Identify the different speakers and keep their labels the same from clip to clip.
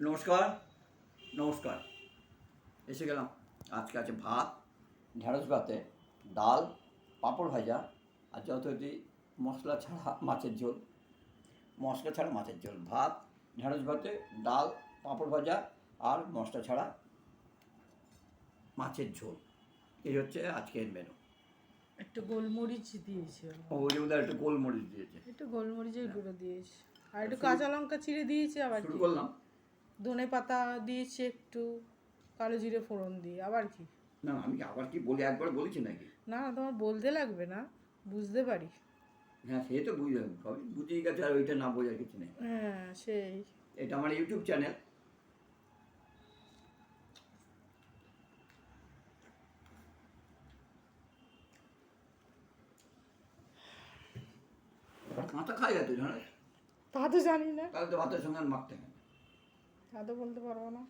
Speaker 1: নমস্কার। নমস্কার। এসে গেলাম। আজকে আছে ভাত ঢেঁড়স ভাতে ডাল পাঁপড় ভাজা আর যথারীতি মশলা ছাড়া মাছের ঝোল। মশলা ছাড়া মাছের ঝোল। ভাত ঢেঁড়স ভাতে ডাল পাঁপড় ভাজা আর মশলা ছাড়া মাছের ঝোল। এই হচ্ছে আজকের মেনু
Speaker 2: একটু গোলমরিচ দিয়েছে
Speaker 1: ও ওই যে একটু গোলমরিচ দিয়েছে।
Speaker 2: একটু গোলমরিচের গুঁড়ো দিয়েছে। আর একটু কাঁচা লঙ্কা চিড়ে দিয়েছে আবার
Speaker 1: শুরু করলাম।
Speaker 2: ধনে পাতা দিয়েছে একটু কালো জিরে ফোড়ন দিয়ে আবার কি?
Speaker 1: না আমি আবার কি বলি একবার বলেছি নাকি?
Speaker 2: না তোমার বলতে লাগবে না বুঝতে পারি।
Speaker 1: হ্যাঁ সে তো বুঝলাম সবই বুঝেই গেছে আর ওইটা না বোঝার কিছু নেই।
Speaker 2: হ্যাঁ সেই।
Speaker 1: এটা আমার ইউটিউব চ্যানেল কাঁচা খাই যাচ্ছে জানো
Speaker 2: তা তো জানি না।
Speaker 1: তাহলে তো ভাতের সঙ্গে মাখতে হয়
Speaker 2: তো বলতে পারব না।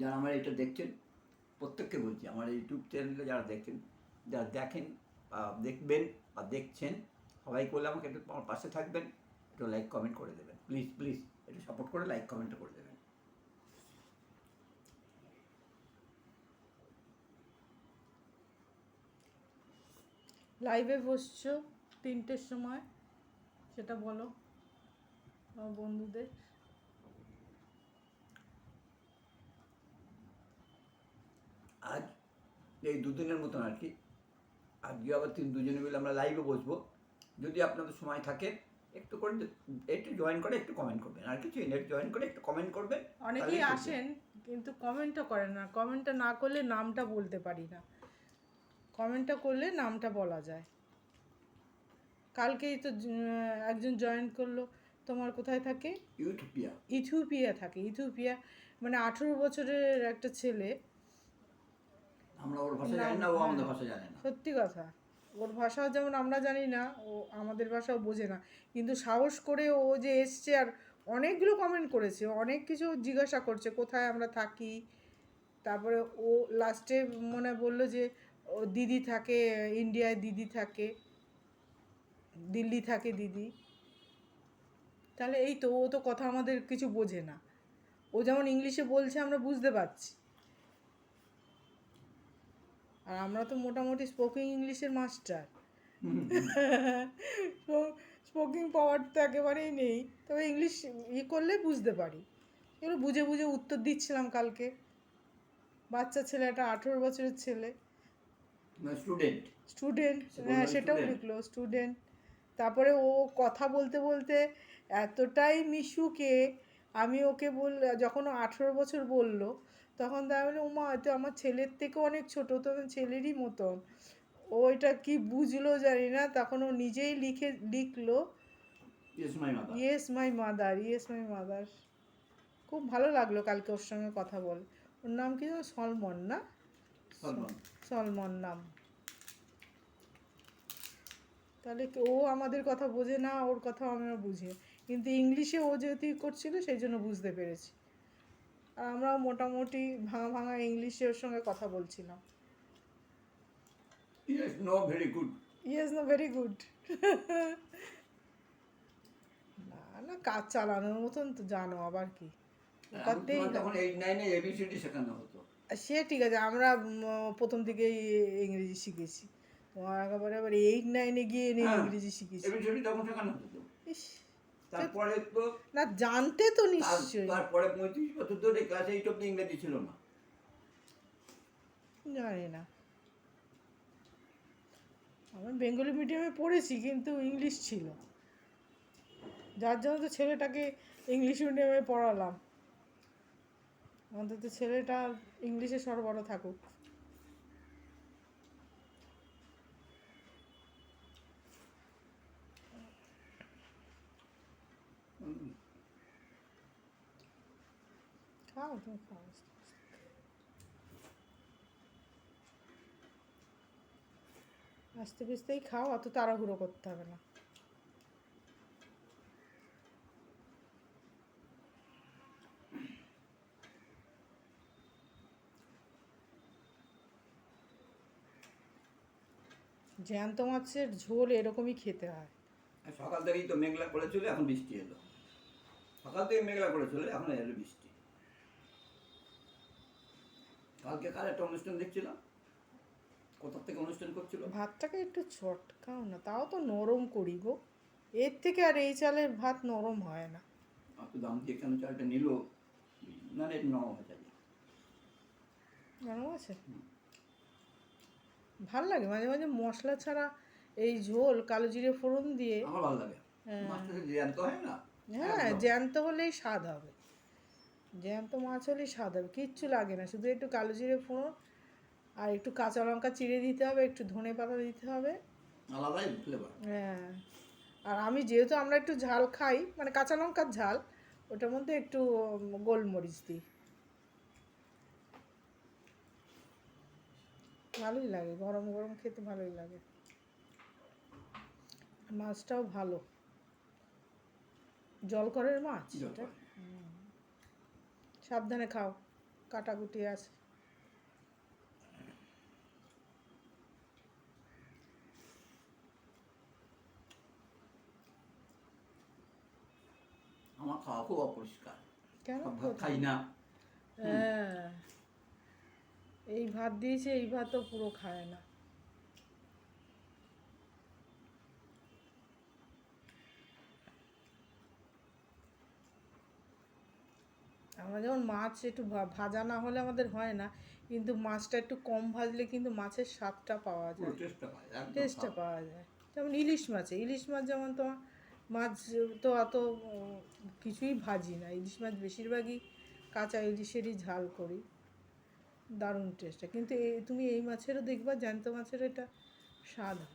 Speaker 1: যারা আমার এটা দেখছেন প্রত্যেককে বলছি আমার ইউটিউব চ্যানেলে যারা দেখছেন যারা দেখেন বা দেখবেন বা দেখছেন সবাই করলে আমাকে একটু আমার পাশে থাকবেন একটু লাইক কমেন্ট করে দেবেন। প্লিজ প্লিজ একটু সাপোর্ট করে লাইক কমেন্টটা করে দেবেন।
Speaker 2: লাইভে বসছো তিনটের সময় সেটা বলো। আমার বন্ধুদের।
Speaker 1: আজ এই দুদিনের মতন আর কি। আজকে আবার তিন দুজনে মিলে আমরা লাইভে বসবো। যদি আপনাদের সময় থাকে একটু করে একটু জয়েন করে একটু কমেন্ট করবেন। আর কিছু নেট জয়েন করে একটু কমেন্ট করবেন
Speaker 2: অনেকেই আসেন কিন্তু কমেন্টও করেন না। কমেন্টটা না করলে নামটা বলতে পারি না। কমেন্টটা করলে নামটা বলা যায়। কালকেই তো একজন জয়েন করল। তোমার কোথায় থাকে?
Speaker 1: ইউটিউবিয়া
Speaker 2: ইথিওপিয়া থাকে ইথিওপিয়া। মানে আঠেরো বছরের একটা ছেলে।
Speaker 1: আমরা ওর ভাষা জানি না ও আমাদের ভাষা জানে না।
Speaker 2: সত্যি কথা। ওর ভাষাও যেমন আমরা জানি না ও আমাদের ভাষাও বোঝে না। কিন্তু সাহস করে ও যে এসছে আর অনেকগুলো কমেন্ট করেছে অনেক কিছু জিজ্ঞাসা করছে কোথায় আমরা থাকি? তারপরে ও লাস্টে মনে বলল যে ও দিদি থাকে ইন্ডিয়ায় দিদি থাকে। দিল্লি থাকে দিদি। তাহলে এই তো ও তো কথা আমাদের কিছু বোঝে না। ও যেমন ইংলিশে বলছে আমরা বুঝতে পারছি। আর আমরা তো মোটামুটি স্পোকিং ইংলিশের মাস্টার স্পোকিং পাওয়ার তো একেবারেই নেই। তবে ইংলিশ ই করলে বুঝতে পারি। এগুলো বুঝে বুঝে উত্তর দিচ্ছিলাম কালকে। বাচ্চা ছেলে একটা আঠেরো বছরের ছেলে।
Speaker 1: স্টুডেন্ট
Speaker 2: স্টুডেন্ট হ্যাঁ সেটাও লিখলো স্টুডেন্ট তারপরে ও কথা বলতে বলতে এতটাই মিশুকে আমি ওকে বল যখন ও আঠেরো বছর বলল তখন তো আমি বললাম, উমা তো আমার ছেলের থেকে অনেক ছোট তো ছেলেরই মতন। ও এটা কি বুঝলো জানি না তখন ও নিজেই লিখে লিখলো
Speaker 1: yes my mother
Speaker 2: yes my mother খুব ভালো লাগল কালকে ওর সঙ্গে কথা বল। ওর নাম কি সলমন না?
Speaker 1: সলমন।
Speaker 2: সলমন নাম। তাহলে ও আমাদের কথা বোঝে না ওর কথা আমরা বুঝি। কিন্তু ইংলিশে ও যেহেতু করছিল সেই জন্য বুঝতে পেরেছি। আর আমরাও মোটামুটি ভাঙা ভাঙা ইংলিশে ওর সঙ্গে কথা বলছিলাম।
Speaker 1: Yes no very good
Speaker 2: yes না ভেরি গুড না না কাজ চালানোর মতন তো জানো আবার কি।
Speaker 1: তখন এইট নাইনে এবিসিডি শেখানো হতো।
Speaker 2: সে ঠিক আছে আমরা প্রথম থেকেই ইংরেজি শিখেছি। তোমার একেবারে আবার এইট নাইনে গিয়ে
Speaker 1: হ্যাঁ।
Speaker 2: ইংরেজি শিখেছি।
Speaker 1: এবিসিডি তখন শেখানো হতো। তারপরে তো
Speaker 2: না জানতে তো নিশ্চয়ই।
Speaker 1: তারপরে পঁয়ত্রিশ বছর ধরে ক্লাস এইট অব্দি ইংরেজি ছিল না।
Speaker 2: জানি না। আমি বেঙ্গলি মিডিয়ামে পড়েছি কিন্তু ইংলিশ ছিল। যার জন্য তো ছেলেটাকে ইংলিশ মিডিয়ামে পড়ালাম। অন্তত ছেলেটা ইংলিশে সরবরাহ থাকুক। খাও তুমি খাও আস্তে পিস্তেই খাও, অত তাড়াহুড়ো করতে হবে না। জ্যান্ত মাছের ঝোল এরকমই খেতে হয়।
Speaker 1: সকাল থেকেই তো মেঘলা করেছিল, এখন বৃষ্টি এলো। সকাল থেকে মেঘলা করেছিল, এখন এলো বৃষ্টি। কালকে একটা অনুষ্ঠান দেখছিলাম? কোথার থেকে অনুষ্ঠান করছিল?
Speaker 2: ভাতটাকে একটু চটকাও না তাও তো নরম করি গো। এর থেকে আর এই চালের ভাত নরম হয় না।
Speaker 1: দাম দিয়ে কেন চালটা নিল? না রে নরম হয়ে যাবে।
Speaker 2: নরম আছে? ভালো লাগে মাঝে মাঝে মশলা ছাড়া এই ঝোল কালো জিরে ফোড়ন দিয়ে
Speaker 1: আমার ভালো লাগে।
Speaker 2: হ্যাঁ।
Speaker 1: মাছটা জ্যান্ত হয় না?
Speaker 2: হ্যাঁ জ্যান্ত হলেই স্বাদ হবে। জ্যান্ত মাছ হলেই স্বাদ হবে কিচ্ছু লাগে না। শুধু একটু কালো জিরে ফোড়ন আর একটু কাঁচা লঙ্কা চিড়ে দিতে হবে একটু ধনে পাতা দিতে হবে।
Speaker 1: আলাদাই ফ্লেভার
Speaker 2: হ্যাঁ আর আমি যেহেতু আমরা একটু ঝাল খাই মানে কাঁচা লঙ্কার ঝাল ওটার মধ্যে একটু গোলমরিচ দিই। ভালোই লাগে গরম গরম খেতে ভালোই লাগে। মাছটাও ভালো। জলকরের মাছ এটা? সাবধানে খাও কাটাকুটি আছে।
Speaker 1: আমার খাওয়া খুব অপরিষ্কার।
Speaker 2: কেন?
Speaker 1: ভাত খাই না।
Speaker 2: হ্যাঁ। এই ভাত দিয়েছে এই ভাতও পুরো খায় না। আমরা যেমন মাছ একটু ভাজা না হলে আমাদের হয় না কিন্তু মাছটা একটু কম ভাজলে কিন্তু মাছের স্বাদটা পাওয়া যায়।
Speaker 1: টেস্টটা।
Speaker 2: পাওয়া যায় যেমন ইলিশ মাছে ইলিশ মাছ যেমন তোমার মাছ তো অত কিছুই ভাজি না। ইলিশ মাছ বেশিরভাগই কাঁচা ইলিশেরই ঝাল করি। দারুণ টেস্টটা কিন্তু এই তুমি এই মাছেরও দেখবা জ্যান্ত মাছের এটা স্বাদ হয়,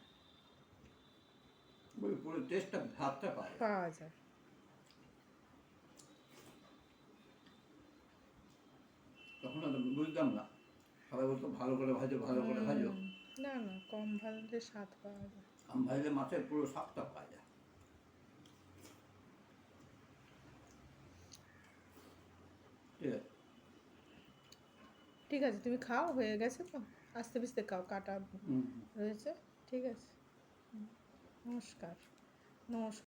Speaker 2: পাওয়া যায়
Speaker 1: তখন আর বুঝতাম না। সবাই বলতো ভালো করে ভাজো ভালো করে ভাজো।
Speaker 2: না না কম ভাজলে স্বাদ পাওয়া যায়।
Speaker 1: আমি ভাজলে মাছের পুরো স্বাদটা পাওয়া যায়। ঠিক আছে?
Speaker 2: ঠিক আছে তুমি খাও হয়ে গেছে তো? আস্তে পিস্তে খাও কাটা রয়েছে ঠিক আছে। নমস্কার। নমস্কার।